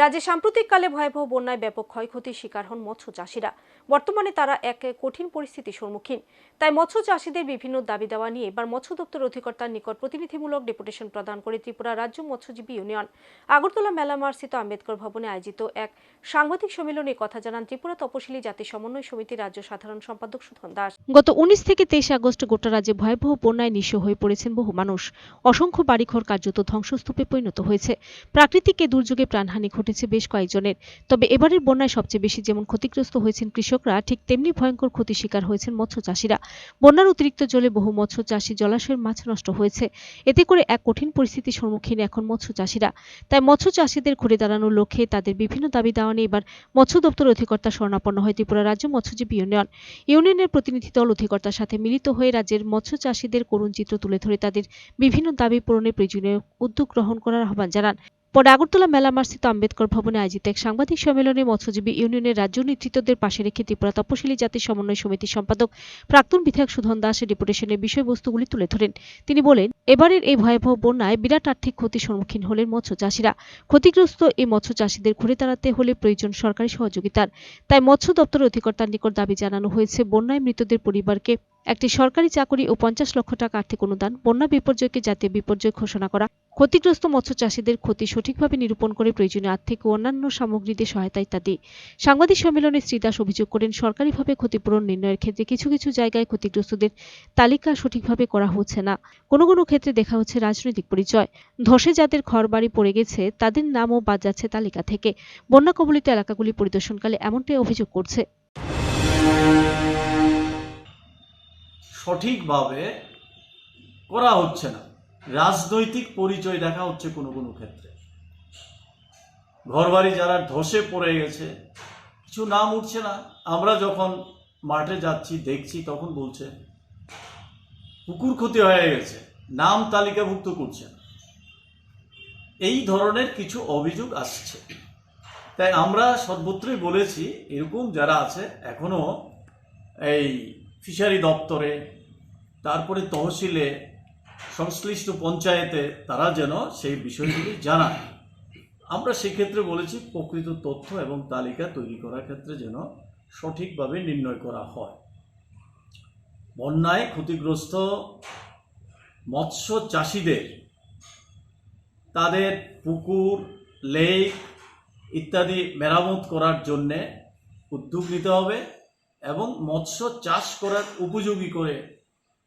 রাজ্যে সাম্প্রতিককালে ভয়াবহ বন্যায় ব্যাপক ক্ষয়ক্ষতির শিকার হন মৎস্য চাষিরা। বর্তমানে তারা এক কঠিন পরিস্থিতির সম্মুখীন। তাই মৎস্য চাষিদের বিভিন্ন দাবি দেওয়া নিয়ে এবার মৎস্য দপ্তর অধিকর্তার নিকট প্রতিনিধিমূলক ডেপুটেশন প্রদান করে ত্রিপুরা রাজ্য মৎস্যজীবী ইউনিয়ন। আগরতলা মেলামার্স্থিত আম্বেদকর ভবনে আয়োজিত এক সাংবাদিক সম্মেলনে কথা জানান ত্রিপুরা তপশিলি জাতি সমন্বয় সমিতির রাজ্য সাধারণ সম্পাদক সুধন দাস। গত উনিশ থেকে তেইশ আগস্ট গোটা রাজ্যে ভয়াবহ বন্যায় নিঃস্ব হয়ে পড়েছেন বহু মানুষ। অসংখ্য বাড়িঘর কার্যত ধ্বংসস্তূপে পরিণত হয়েছে। প্রাকৃতিক দুর্যোগে প্রাণহানি ঘটেছে বেশ কয়েকজনের। তবে এবারের বন্যায় সবচেয়ে বেশি যেমন ক্ষতিগ্রস্ত হয়েছেন কৃষকরা, ঠিক তেমনি ভয়ঙ্কর ক্ষতি শিকার হয়েছেন মৎস্য চাষিরা। বন্যার অতিরিক্ত জলে বহু মৎস্য চাষী জলাশয়ের মাছ নষ্ট হয়েছে। এতে করে এক কঠিন পরিস্থিতির সম্মুখীন এখন মৎস্য চাষিরা। তাই মৎস্য চাষিদের ঘুরে দাঁড়ানোর লক্ষ্যে তাদের বিভিন্ন দাবি দেওয়া নিয়ে এবার মৎস্য দপ্তর অধিকর্তা শরণাপন্ন হয় ত্রিপুরা রাজ্য মৎস্যজীবী ইউনিয়ন। ইউনিয়নের প্রতিনিধি দল অধিকর্তার সাথে মিলিত হয়ে রাজ্যের মৎস্য চাষিদের করুণ চিত্র তুলে ধরে তাদের বিভিন্ন দাবি পূরণে প্রয়োজনীয় উদ্যোগ গ্রহণ করার আহ্বান জানান। পরে আগরতলা মেলামার্স্থিত আম্বেদকর ভবনে আয়োজিত এক সাংবাদিক সম্মেলনে মৎস্যজীবী ইউনিয়নের রাজ্য নেতৃত্বদের পাশে রেখে ত্রিপুরা তপশিলি জাতি সমন্বয় সমিতির সম্পাদক প্রাক্তন বিধায়ক সুধন দাস ডেপুটেশনের বিষয়বস্তুগুলি তুলে ধরেন। তিনি বলেন, এবারের এই ভয়াবহ বন্যায় বিরাট আর্থিক ক্ষতির সম্মুখীন হলেন মৎস্য চাষিরা ক্ষতিগ্রস্ত এই মৎস্য চাষিদের ঘুরে দাঁড়াতে হলে প্রয়োজন সরকারি সহযোগিতার। তাই মৎস্য দপ্তর অধিকর্তার নিকট দাবি জানানো হয়েছে, বন্যায় মৃতদের পরিবারকে একটি সরকারি চাকরি ও পঞ্চাশ লক্ষ টাকা আর্থিক অনুদান, বন্যা বিপর্যয়কে জাতীয় বিপর্যয় ঘোষণা করা, ক্ষতিগ্রস্ত মৎস্য চাষীদের ক্ষতি সঠিকভাবে নিরূপণ করে প্রয়োজনীয় আর্থিক ও অন্যান্য সামগ্রী দিয়ে সহায়তা ইত্যাদি। সাংবাদিক সম্মেলনে শ্রী দাস অভিযোগ করেন, সরকারিভাবে ক্ষতিপূরণ নির্ণয়ের ক্ষেত্রে কিছু কিছু জায়গায় ক্ষতিগ্রস্তদের তালিকা সঠিকভাবে করা হচ্ছে না। কোনো কোনো ক্ষেত্রে দেখা হচ্ছে রাজনৈতিক পরিচয়। ধসে যাদের ঘরবাড়ি পড়ে গেছে, তাদের নামও বাদ যাচ্ছে তালিকা থেকে। বন্যা কবলিত এলাকাগুলি পরিদর্শনকালে এমনটাই অভিযোগ করছে। সঠিকভাবে করা হচ্ছে না। রাজনৈতিক পরিচয় দেখা হচ্ছে কোনো কোনো ক্ষেত্রে। ঘরবাড়ি যারা ধসে পড়ে গেছে, কিছু নাম উঠছে না। আমরা যখন মাঠে যাচ্ছি, দেখছি, তখন বলছে পুকুর ক্ষতি হয়ে গেছে, নাম তালিকাভুক্ত করছে না। এই ধরনের কিছু অভিযোগ আসছে। তাই আমরা সর্বত্রই বলেছি, এরকম যারা আছে, এখনও এই ফিশারি দপ্তরে তারপরে তহসিলে সংশ্লিষ্ট পঞ্চায়েতে তারা যেন সেই বিষয়গুলি জানায় আমরা সেক্ষেত্রে বলেছি, প্রকৃত তথ্য এবং তালিকা তৈরি করার ক্ষেত্রে যেন সঠিকভাবে নির্ণয় করা হয়। বন্যায় ক্ষতিগ্রস্ত মৎস্য চাষিদের, তাদের পুকুর, লেক ইত্যাদি মেরামত করার জন্যে উদ্যোগ নিতে হবে এবং মৎস্য চাষ করার উপযোগী করে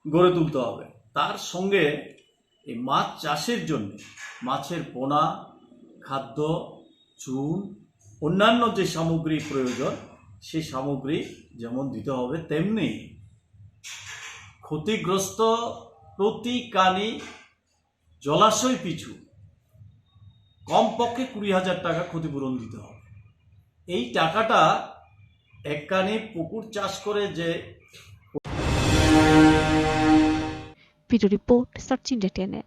গড়ে তুলতে হবে। তার সঙ্গে এই মাছ চাষের জন্য মাছের পোনা, খাদ্য, চুন, অন্যান্য যে সামগ্রী প্রয়োজন সেই সামগ্রী যেমন দিতে হবে, তেমনি ক্ষতিগ্রস্ত প্রতি কানি জলাশয় পিছু কমপক্ষে কুড়ি হাজার টাকা ক্ষতিপূরণ দিতে হবে। এই টাকাটা এক কানি পুকুর চাষ করে যে রিপোর্ট সার্চ ইন্ডিয়া টেনে